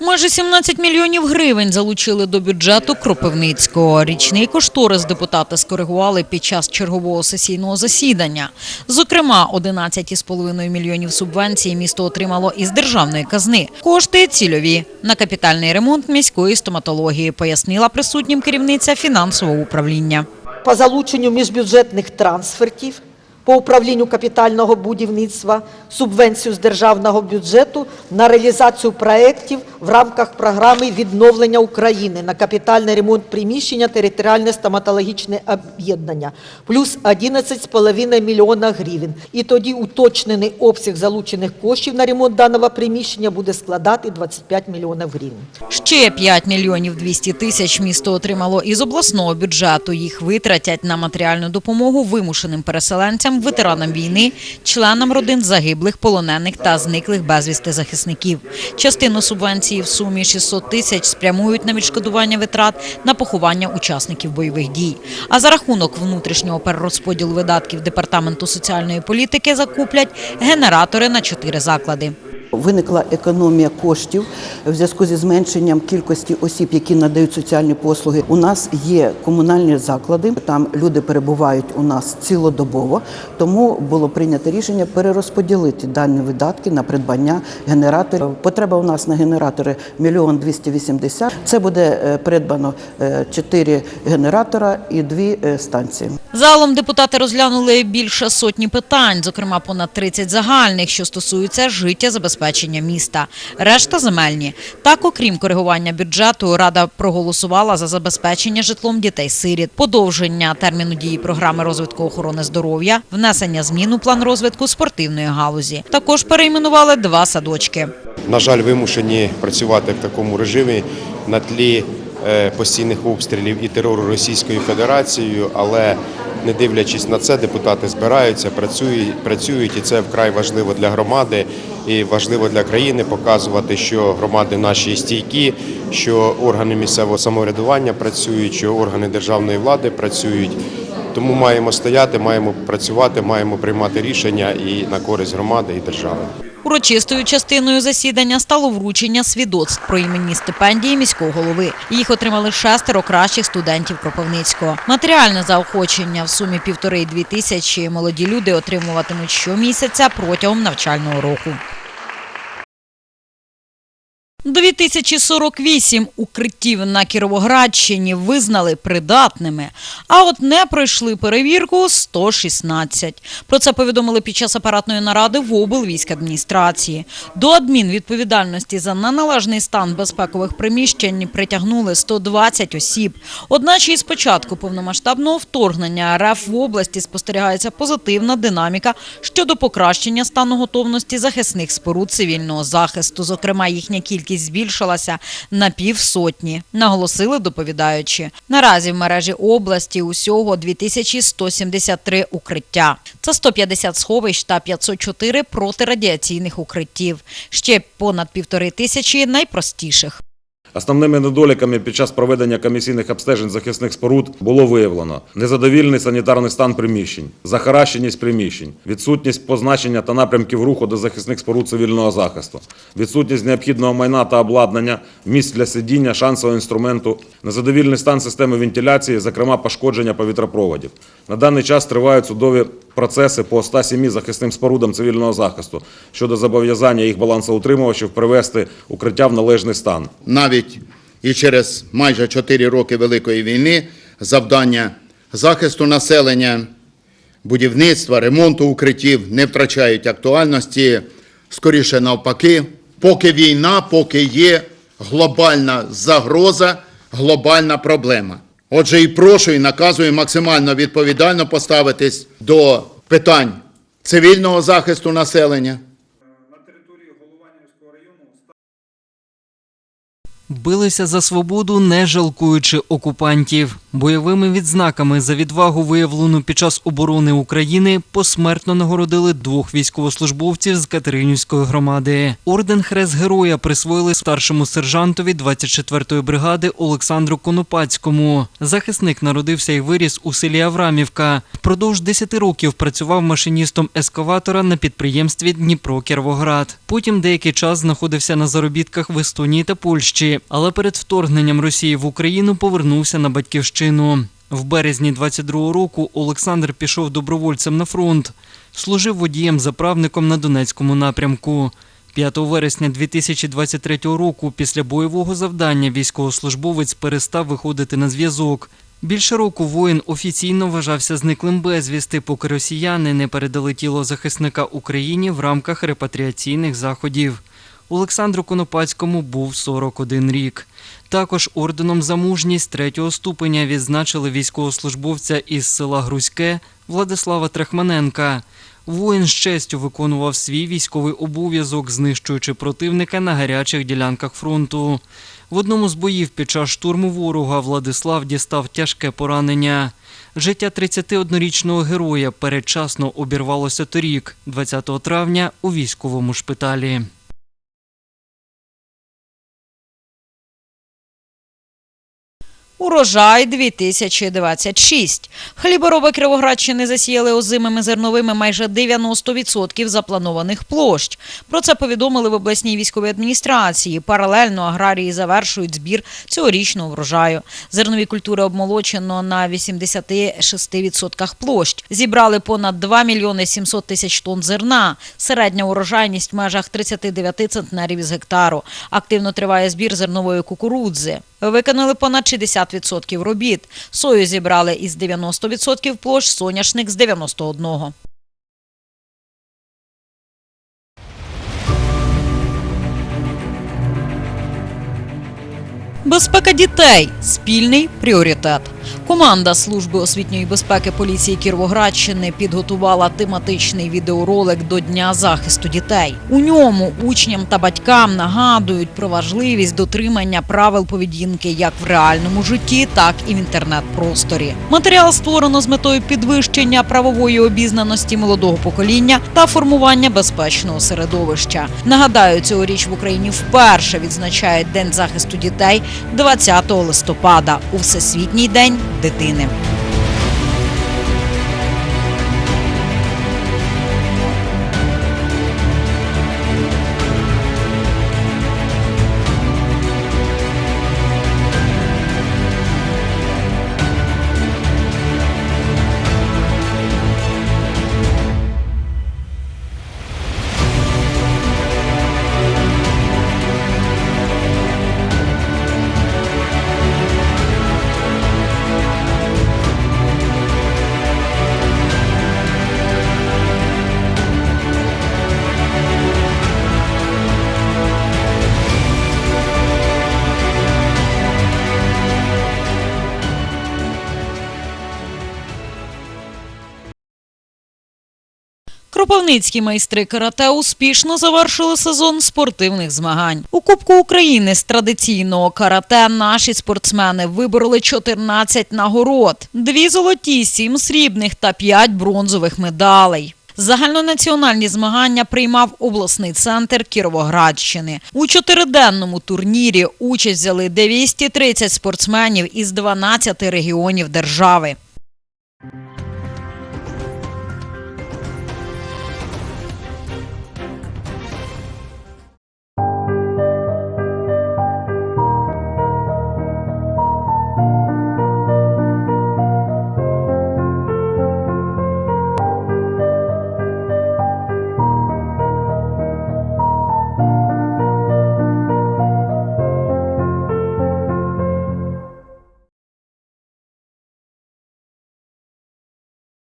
Майже 17 мільйонів гривень залучили до бюджету Кропивницького. Річний кошторис депутати скоригували під час чергового сесійного засідання. Зокрема, 11,5 мільйонів субвенцій місто отримало із державної казни. Кошти цільові на капітальний ремонт міської стоматології, пояснила присутнім керівниця фінансового управління. по залученню міжбюджетних трансфертів по управлінню капітального будівництва, субвенцію з державного бюджету на реалізацію проєктів в рамках програми відновлення України на капітальний ремонт приміщення територіальне стоматологічне об'єднання, плюс 11,5 мільйона гривень. І тоді уточнений обсяг залучених коштів на ремонт даного приміщення буде складати 25 мільйонів гривень. Ще 5 мільйонів 200 тисяч місто отримало із обласного бюджету. Їх витратять на матеріальну допомогу вимушеним переселенцям, ветеранам війни, членам родин загиблих, полонених та зниклих безвісти захисників. Частину субвенції в сумі 600 тисяч спрямують на відшкодування витрат на поховання учасників бойових дій. А за рахунок внутрішнього перерозподілу видатків департаменту соціальної політики закуплять генератори на чотири заклади. Виникла економія коштів в зв'язку зі зменшенням кількості осіб, які надають соціальні послуги. У нас є комунальні заклади, там люди перебувають у нас цілодобово. Тому було прийнято рішення перерозподілити дані видатки на придбання генераторів. Потреба у нас на генератори мільйон 280. Це буде е, придбано 4 генератора і 2 станції. Загалом депутати розглянули більше сотні питань, зокрема понад 30 загальних, що стосуються життя забезпечення міста. Решта земельні. Так, окрім коригування бюджету, Рада проголосувала за забезпечення житлом дітей-сиріт, подовження терміну дії програми розвитку охорони здоров'я, внесення змін у план розвитку спортивної галузі. Також перейменували два садочки. на жаль, вимушені працювати в такому режимі на тлі е, постійних обстрілів і терору Російською Федерацією, але не дивлячись на це, депутати збираються, працюють, працюють, і це вкрай важливо для громади і важливо для країни показувати, що громади наші стійкі, що органи місцевого самоврядування працюють, що органи державної влади працюють. Тому маємо стояти, маємо працювати, маємо приймати рішення і на користь громади і держави. Урочистою частиною засідання стало вручення свідоцтв про іменні стипендії міського голови. Їх отримали шестеро кращих студентів Кропивницького. Матеріальне заохочення в сумі півтори-дві тисячі молоді люди отримуватимуть щомісяця протягом навчального року. 2048 укриттів на Кіровоградщині визнали придатними, а от не пройшли перевірку 116. Про це повідомили під час апаратної наради в облвійськадміністрації. До адмінвідповідальності за неналежний стан безпекових приміщень притягнули 120 осіб. Одначе із початку повномасштабного вторгнення РФ в області спостерігається позитивна динаміка щодо покращення стану готовності захисних споруд цивільного захисту. Зокрема, їхня кількість збільшилася на півсотні, наголосили доповідаючи. Наразі в мережі області усього 2173 укриття. Це 150 сховищ та 504 протирадіаційних укриттів. Ще понад півтори тисячі найпростіших. Основними недоліками під час проведення комісійних обстежень захисних споруд було виявлено незадовільний санітарний стан приміщень, захаращеність приміщень, відсутність позначення та напрямків руху до захисних споруд цивільного захисту, відсутність необхідного майна та обладнання, місць для сидіння, шансового інструменту, незадовільний стан системи вентиляції, зокрема пошкодження повітропроводів. На даний час тривають судові процеси по 107 захисним спорудам цивільного захисту щодо зобов'язання їх балансоутримувачів привести укриття в належний стан. навіть і через майже 4 роки Великої війни завдання захисту населення, будівництва, ремонту укриттів не втрачають актуальності, скоріше навпаки, поки війна, поки є глобальна загроза, глобальна проблема. Отже, і прошу, і наказую максимально відповідально поставитись до питань цивільного захисту населення, Билися за свободу, не жалкуючи окупантів. Бойовими відзнаками за відвагу виявлену під час оборони України посмертно нагородили двох військовослужбовців з Катеринівської громади. Орден Хрест Героя присвоїли старшому сержантові 24-ї бригади Олександру Конопацькому. Захисник народився і виріс у селі Аврамівка. Впродовж 10 років працював машиністом ескаватора на підприємстві Дніпро Кіровоград. Потім деякий час знаходився на заробітках в Естонії та Польщі, але перед вторгненням Росії в Україну повернувся на батьківщину. В березні 22-го року Олександр пішов добровольцем на фронт, служив водієм-заправником на Донецькому напрямку. 5 вересня 2023 року після бойового завдання військовослужбовець перестав виходити на зв'язок. Більше року воїн офіційно вважався зниклим безвісти, поки росіяни не передали тіло захисника Україні в рамках репатріаційних заходів. Олександру Конопацькому був 41 рік. Також орденом за мужність третього ступеня відзначили військовослужбовця із села Грузьке Владислава Трехманенка. Воїн з честю виконував свій військовий обов'язок, знищуючи противника на гарячих ділянках фронту. В одному з боїв під час штурму ворога Владислав дістав тяжке поранення. Життя 31-річного героя передчасно обірвалося торік, 20 травня, у військовому шпиталі. Урожай 2026. Хлібороби Кіровоградщини засіяли озимими зерновими майже 90% запланованих площ. Про це повідомили в обласній військовій адміністрації. Паралельно аграрії завершують збір цьогорічного врожаю. Зернові культури обмолочено на 86% площ. Зібрали понад 2 мільйони 700 тисяч тонн зерна. Середня урожайність в межах 39 центнерів із гектару. Активно триває збір зернової кукурудзи. Виконали понад 60% робіт. Сою зібрали із 90% площ, соняшник з 91%. Безпека дітей спільний пріоритет. Команда служби освітньої безпеки поліції Кіровоградщини підготувала тематичний відеоролик до Дня захисту дітей. У ньому учням та батькам нагадують про важливість дотримання правил поведінки як в реальному житті, так і в інтернет-просторі. Матеріал створено з метою підвищення правової обізнаності молодого покоління та формування безпечного середовища. Нагадаю, цьогоріч в Україні вперше відзначають День захисту дітей 20 листопада у Всесвітній день дитини. Кропивницькі майстри карате успішно завершили сезон спортивних змагань. У Кубку України з традиційного карате наші спортсмени вибороли 14 нагород: дві золоті, сім срібних та п'ять бронзових медалей. Загальнонаціональні змагання приймав обласний центр Кіровоградщини. У чотириденному турнірі участь взяли 230 спортсменів із 12 регіонів держави.